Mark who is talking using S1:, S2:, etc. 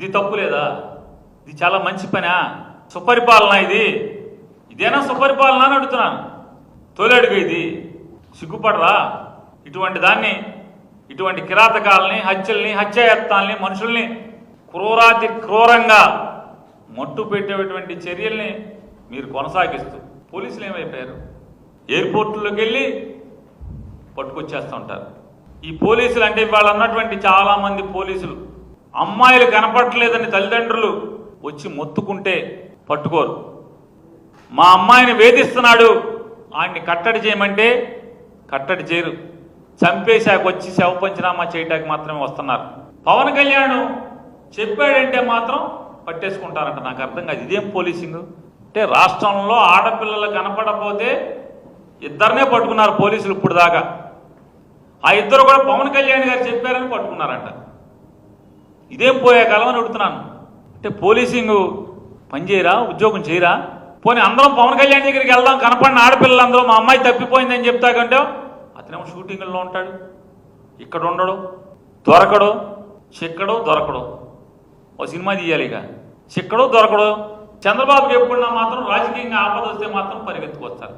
S1: ఇది తప్పు లేదా? ఇది చాలా మంచి పనా? సుపరిపాలన ఇది. ఇదేనా సుపరిపాలన అని అడుగుతున్నాను. తొలి అడుగు ఇది. సిగ్గుపడరా? ఇటువంటి దాన్ని ఇటువంటి కిరాతకాలని హత్యల్ని హత్యాయత్నాల్ని మనుషుల్ని క్రూరాతి క్రూరంగా మట్టు పెట్టేటువంటి చర్యల్ని మీరు కొనసాగిస్తూ పోలీసులు ఏమైపోయారు? ఎయిర్పోర్టులోకి వెళ్ళి పట్టుకొచ్చేస్తూ ఉంటారు. ఈ పోలీసులు అంటే ఇవాళ ఉన్నటువంటి చాలామంది పోలీసులు. అమ్మాయిలు కనపడట్లేదని తల్లిదండ్రులు వచ్చి మొత్తుకుంటే పట్టుకోరు. మా అమ్మాయిని వేధిస్తున్నాడు ఆయన్ని కట్టడి చేయమంటే కట్టడి చేయరు. చంపేశాక వచ్చి శవ పంచనామా చేయటానికి మాత్రమే వస్తున్నారు. పవన్ కళ్యాణ్ చెప్పాడంటే మాత్రం పట్టేసుకుంటారంట. నాకు అర్థం కాదు ఇదేం పోలీసింగ్? అంటే రాష్ట్రంలో ఆడపిల్లలు కనపడకపోతే ఇద్దరినే పట్టుకున్నారు పోలీసులు ఇప్పుడు దాకా ఆ ఇద్దరు కూడా పవన్ కళ్యాణ్ గారు చెప్పారని పట్టుకున్నారంట. ఇదేం పోయే కాలం అని అడుగుతున్నాను. అంటే పోలీసింగ్ పనిచేయరా ఉద్యోగం చేయరా? పోనీ అందరం పవన్ కళ్యాణ్ దగ్గరికి వెళ్దాం. కనపడిన ఆడపిల్లలందరూ మా అమ్మాయి తప్పిపోయిందని చెప్తా కంటే అతనేమో షూటింగ్లో ఉంటాడు. ఇక్కడ ఉండడు దొరకడు చిక్కడు దొరకడు. ఓ సినిమా తీయాలి ఇక. చిక్కడు దొరకడు. చంద్రబాబుకి ఎప్పుడున్నా మాత్రం రాజకీయంగా ఆపద వస్తే మాత్రం పరిగెత్తుకొస్తారు.